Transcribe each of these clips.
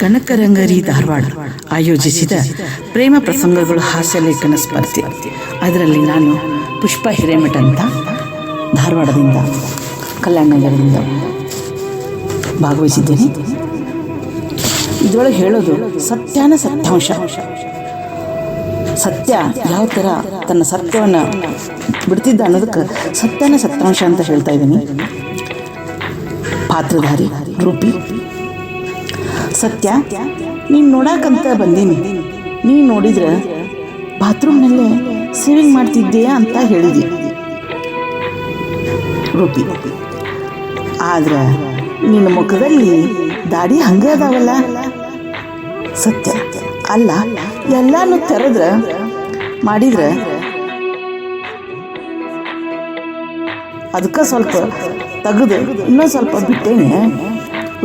ಕನಕರಂಗರಿ ಧಾರವಾಡ ಆಯೋಜಿಸಿದ ಪ್ರೇಮ ಪ್ರಸಂಗಗಳು ಹಾಸ್ಯ ಲೇಖನ ಸ್ಪರ್ಧೆ. ಅದರಲ್ಲಿ ನಾನು ಪುಷ್ಪ ಹಿರೇಮಠ ಅಂತ ಧಾರವಾಡದಿಂದ ಕಲ್ಯಾಣ ನಗರದಿಂದ ಭಾಗವಹಿಸಿದ್ದೇನೆ. ಇದರೊಳಗೆ ಹೇಳೋದು ಸತ್ಯಾನ ಸತ್ಯಾಂಶ. ಸತ್ಯ ಯಾವ ಥರ ತನ್ನ ಸತ್ಯವನ್ನು ಬಿಡ್ತಿದ್ದ ಅನ್ನೋದಕ್ಕೆ ಸತ್ಯನ ಸತ್ಯಾಂಶ ಅಂತ ಹೇಳ್ತಾ ಇದ್ದೀನಿ. ಪಾತ್ರಧಾರಿ, ರೂಪಿ ಸತ್ಯ, ನೀನು ನೋಡಾಕಂತ ಬಂದೀನಿ. ನೀನು ನೋಡಿದ್ರೆ ಬಾತ್ರೂಮ್ನಲ್ಲೇ ಸೇವಿಂಗ್ ಮಾಡ್ತಿದ್ದೀಯಾ ಅಂತ ಹೇಳಿದಿ. ರೂಪಿ, ಆದ್ರೆ ನಿನ್ನ ಮುಖದಲ್ಲಿ ದಾಡಿ ಹಂಗೆ ಅದಾವಲ್ಲ? ಸತ್ಯ, ಅಲ್ಲ, ಎಲ್ಲಾನು ತೆರೆದ್ರ ಮಾಡಿದ್ರೆ ಅದಕ್ಕೆ ಸ್ವಲ್ಪ ತೆಗೆದು ಇನ್ನೊಂದು ಸ್ವಲ್ಪ ಬಿಟ್ಟೇನೆ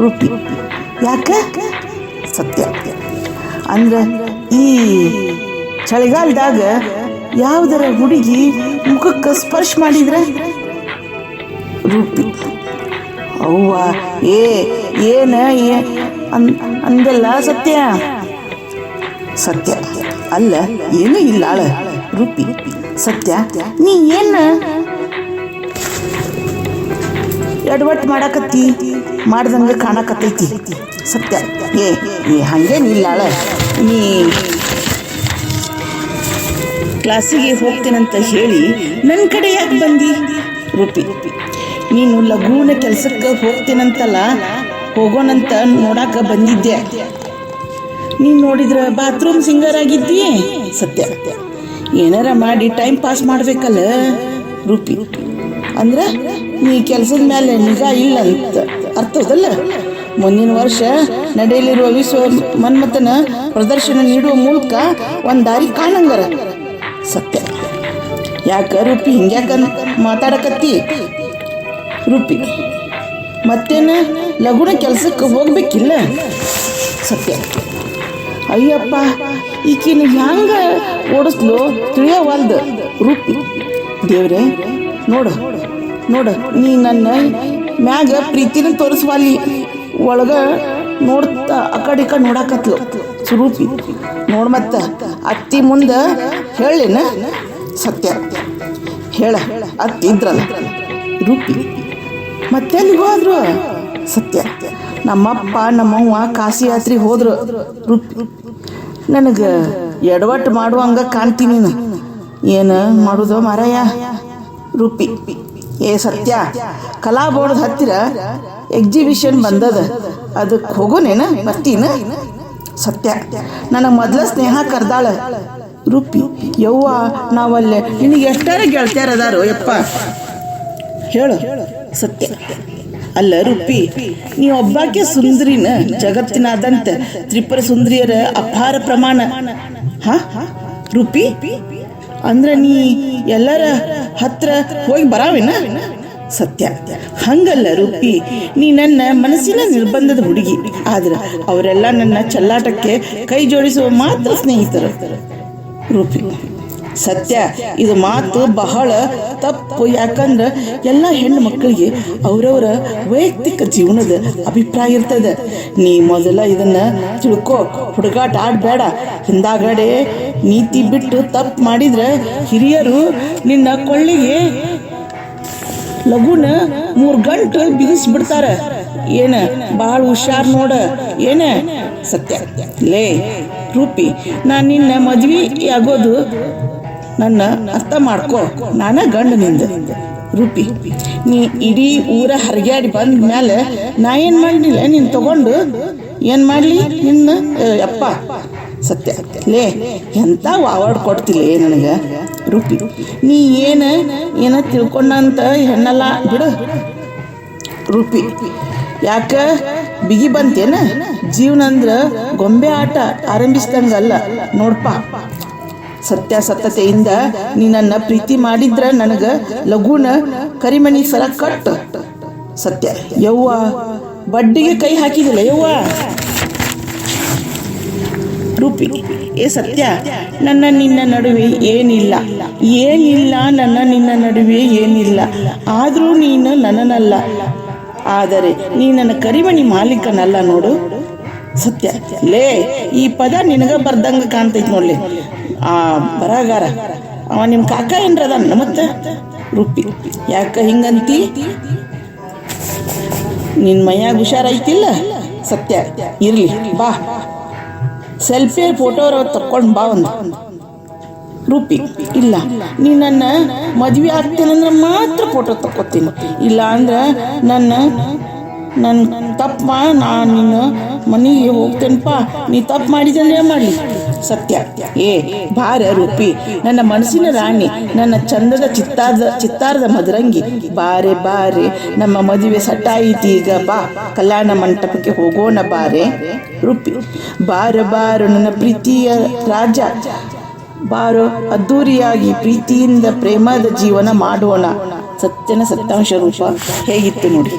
ರೂಪಿ ಯಾಕೆ? ಸತ್ಯ. ಅಂದ್ರೆ ಈ ಚಳಿಗಾಲದಾಗ ಯಾವುದರ ಹುಡುಗಿ ಮುಖಕ್ಕೆ ಸ್ಪರ್ಶ ಮಾಡಿದ್ರೆ? ರೂಪಿ. ಅವ್ವ, ಏ, ಏನ ಅಂದಲ್ಲ ಸತ್ಯ? ಸತ್ಯ. ಅಲ್ಲ, ಏನು ಇಲ್ಲ ಆಳ. ರೂಪಿ. ಸತ್ಯ, ನೀ ಏನ? ಎಡವಟ್ ಮಾಡಾಕತ್ತಿ, ಮಾಡ್ದಂಗೆ ಕಾಣಕತ್ತೈತಿ. ಸತ್ಯ. ಏ ಏ ಹಂಗೇನಿಲ್ಲ ಆಳ ನೀ ಕ್ಲಾಸಿಗೆ ಹೋಗ್ತೇನಂತ ಹೇಳಿ ನನ್ನ ಕಡೆ ಯಾಕೆ ಬಂದಿ? ರೂಪಿ, ನೀನು ಲಘುನ ಕೆಲಸಕ್ಕೆ ಹೋಗ್ತೇನಂತಲ್ಲ, ಹೋಗೋಣಂತ ನೋಡಾಕ ಬಂದಿದ್ದೆ. ನೀನು ನೋಡಿದ್ರ ಬಾತ್ರೂಮ್ ಸಿಂಗರ್ ಆಗಿದ್ದಿ? ಸತ್ಯ. ಏನಾರ ಮಾಡಿ ಟೈಮ್ ಪಾಸ್ ಮಾಡ್ಬೇಕಲ್ಲ, ರೂಪಿ. ಅಂದ್ರೆ ನೀ ಕೆಲಸದ ಮೇಲೆ ನಿಗಾ ಇಲ್ಲ ಅಂತ ಅರ್ಥದಲ್ಲ? ಮುಂದಿನ ವರ್ಷ ನಡೆಯಲಿರುವ ವಿಶ್ವ ಮನ್ಮಥನ ಪ್ರದರ್ಶನ ನೀಡುವ ಮೂಲಕ ಒಂದು ದಾರಿ ಕಾಣಂಗರ. ಸತ್ಯ. ಯಾಕ ರೂಪಿ ಹಿಂಗ್ಯಾಕ ಮಾತಾಡಕತ್ತಿ? ರೂಪಿ, ಮತ್ತೇನ ಲಗುಣ ಕೆಲ್ಸಕ್ಕೆ ಹೋಗ್ಬೇಕಿಲ್ಲ? ಸತ್ಯ. ಅಯ್ಯಪ್ಪ, ಈಕಿನ ಹ್ಯಾಂಗ ಓಡಿಸ್ಲು ತಿಳಿಯವಲ್ದು ರೂಪಿ? ದೇವ್ರೆ, ನೋಡು ನೋಡು, ನೀ ನನ್ನ ಮ್ಯಾಗ ಪ್ರೀತಿನ ತೋರಿಸ್ವಾಲಿ. ಒಳಗ ನೋಡ್ತಾ, ಆ ಕಡೆ ಈ ಕಡೆ ನೋಡಾಕತ್ಲು. ಸುರೂಪಿ ನೋಡ್ ಮತ್ತ ಅತ್ತಿ ಮುಂದೆ ಹೇಳಿನ? ಸತ್ಯ. ಹೇಳ, ಅತ್ತಿ ಇದ್ರಲ್ಲ. ರೂಪಿ, ಮತ್ತೆ ಎಲ್ಲಿಗೆ ಹೋದ್ರು ಸತ್ಯ. ನಮ್ಮಪ್ಪ, ನಮ್ಮವ್ವ ಕಾಶಿ ಯಾತ್ರೆ ಹೋದ್ರು. ರೂಪಿ, ನನಗೆ ಎಡವಟ್ಟು ಮಾಡುವಂಗ ಕಾಣ್ತೀನಿ ನೀನು. ಏನು ಮಾಡೋದು ಮಾರಾಯ? ರೂಪಿ. ಏ ಸತ್ಯ, ಕಲಾ ಬೋರ್ಡ್ ಹತ್ತಿರ ಎಕ್ಸಿಬಿಷನ್ ಬಂದದ. ಅದಕ್ಕೆ ಹೋಗೋನೇನ ಬರ್ತೀನ ಸತ್ಯ, ನನ್ನ ಮೊದಲ ಸ್ನೇಹ ಕರ್ದಾಳ. ರೂಪಿ, ಯವ್ವ, ನಾವಲ್ಲೇ ನಿನಗೆ ಎಷ್ಟಾರ ಗೆಳತ್ಯಾರ ಅದಾರೋ ಯಪ್ಪ. ಹೇಳು. ಸತ್ಯ. ಅಲ್ಲ ರೂಪಿ, ನೀ ಒಬ್ಬಾಕೆ ಸುಂದರಿನ ಜಗತ್ತಿನಾದಂತ ತ್ರಿಪುರ ಸುಂದರಿಯರ ಅಪಾರ ಪ್ರಮಾಣ. ಹಾ? ರೂಪಿ? ಅಂದ್ರೆ ನೀ ಎಲ್ಲರ ಹತ್ರ ಹೋಗಿ ಬರಾವಿನ? ಸತ್ಯ. ಹಂಗಲ್ಲ ರೂಪಿ. ನೀ ನನ್ನ ಮನಸ್ಸಿನ ನಿರ್ಬಂಧದ ಹುಡುಗಿ. ಆದ್ರೆ ಅವರೆಲ್ಲ ನನ್ನ ಚಲ್ಲಾಟಕ್ಕೆ ಕೈ ಜೋಡಿಸುವ ಮಾತ್ರ ಸ್ನೇಹಿತರು. ರೂಪಿ. ಸತ್ಯ. ಇದು ಮಾತು ಬಹಳ ತಪ್ಪು. ಯಾಕಂದ್ರೆ ಎಲ್ಲ ಹೆಣ್ಣು ಮಕ್ಕಳಿಗೆ ಅವರವರ ವೈಯಕ್ತಿಕ ಜೀವನದ ಅಭಿಪ್ರಾಯ ಇರ್ತದೆ. ನೀ ಮೊದಲ ಇದನ್ನ ತಿಳ್ಕೊ. ಹುಡುಗಾಟ ಆಡಬೇಡ. ಹಿಂದಾಗಡೆ ನೀತಿ ಬಿಟ್ಟು ತಪ್ಪು ಮಾಡಿದ್ರೆ ಹಿರಿಯರು ನಿನ್ನ ಕೊಳ್ಳಿಗೆ ಲಘುನ ಮೂರು ಗಂಟು ಬಿಗಿಸ್ಬಿಡ್ತಾರ. ಏನ? ಭಾಳ ಹುಷಾರ್ ನೋಡ. ಏನ? ಸತ್ಯ. ಲೇ, ರೂಪಿ, ನಾನು ನಿನ್ನ ಮದ್ವಿ ಆಗೋದು ನನ್ನ ಅರ್ಥ ಮಾಡ್ಕೊ. ನಾನ ಗಂಡ ನಿಂದ. ರೂಪಿ, ನೀ ಇಡೀ ಊರ ಹರಿಗಾಡಿ ಬಂದ ಮೇಲೆ ನಾ ಏನು ಮಾಡಲಿಲ್ಲ? ನೀನು ತಗೊಂಡು ಏನು ಮಾಡಲಿ? ನಿನ್ನ ಅಪ್ಪ. ಸತ್ಯ. ಲೇ, ಎಂತ ಅವಾರ್ಡ್ ಕೊಡ್ತಿಲ್ಲ ನನಗೆ? ರೂಪಿ, ನೀ ಏನು ಏನ ತಿಳ್ಕೊಂಡಂತ ಹೆಣ್ಣಲ್ಲ? ಬಿಡು. ರೂಪಿ, ಯಾಕ? ಬಿಗಿ ಬಂತೇನ? ಜೀವನ ಅಂದ್ರ ಗೊಂಬೆ ಆಟ ಆರಂಭಿಸ್ದಂಗಲ್ಲ. ನೋಡ್ಪ. ಸತ್ಯಾಸತ್ಯತೆಯಿಂದ ನೀ ನನ್ನ ಪ್ರೀತಿ ಮಾಡಿದ್ರ ನನಗ ಲಘುನ ಕರಿಮಣಿ ಸಲ ಕಟ್. ಸತ್ಯ. ಯವ್ವ, ಬಡ್ಡಿಗೆ ಕೈ ಹಾಕಿದಿಲ್ಲ ಯವ್ವ. ರೂಪಿ, ಏ ಸತ್ಯ, ನನ್ನ ನಿನ್ನ ನಡುವೆ ಏನಿಲ್ಲ. ಏನಿಲ್ಲ, ನನ್ನ ನಿನ್ನ ನಡುವೆ ಏನಿಲ್ಲ. ಆದರೂ ನೀನು ನನ್ನನಲ್ಲ. ಆದರೆ ನೀ ನನ್ನ ಕರಿಮಣಿ ಮಾಲೀಕನಲ್ಲ ನೋಡು. ಸತ್ಯ. ಲೇ, ಈ ಪದ ನಿನಗ ಬರ್ದಂಗ ಕಾಣ್ತೈತಿ ನೋಡ್ಲಿ. ಆ ಬರಗಾರ ಅವ ನಿಮ್ಮ ಕಾಕ ಏನ್ರದ ಮತ್ತೆ? ರೂಪಿ. ಯಾಕ ಹಿಂಗಂತಿ? ನಿನ್ ಮೈಯಾಗ ಹುಷಾರೈತಿಲ್ಲ ಸತ್ಯ. ಇರ್ಲಿ, ಬಾ. ಸೆಲ್ಫಿ, ಫೋಟೋ ತಕ್ಕೊಂಡು ಬಾ ಒಂದು. ರೂಪಿ, ಇಲ್ಲ. ನೀ ನನ್ನ ಮದ್ವೆ ಆಗ್ತೇನಂದ್ರೆ ಮಾತ್ರ ಫೋಟೋ ತಕ್ಕೊತೀನಿ. ಇಲ್ಲ ಅಂದ್ರೆ ನನ್ನ ನನ್ನ ತಪ್ಪ ನಾನು ಮನೆಗೆ ಹೋಗ್ತೇನಪ್ಪ. ನೀ ತಪ್ಪು ಮಾಡಿದಂದ್ರೆ ಮಾಡಲಿ. ಸತ್ಯ. ಏ ಭಾರ ರೂಪಿ, ನನ್ನ ಮನಸ್ಸಿನ ರಾಣಿ, ನನ್ನ ಚಂದದ ಚಿತ್ತಾರದ ಚಿತ್ತಾರದ ಮದರಂಗಿ. ಬಾರೆ ಬಾರೆ, ನಮ್ಮ ಮದುವೆ ಸಟ್ಟಾಯಿತಿ ಈಗ. ಬಾ, ಕಲ್ಯಾಣ ಮಂಟಪಕ್ಕೆ ಹೋಗೋಣ ಬಾರೆ. ರೂಪಿ, ಬಾರ ಬಾರ, ನನ್ನ ಪ್ರೀತಿಯ ರಾಜ. ಬಾರೋ, ಅದ್ದೂರಿಯಾಗಿ ಪ್ರೀತಿಯಿಂದ ಪ್ರೇಮದ ಜೀವನ ಮಾಡೋಣ. ಸತ್ಯನ ಸತ್ಯಾಂಶ ರೂಪ. ಹೇಗಿತ್ತು ನೋಡಿ.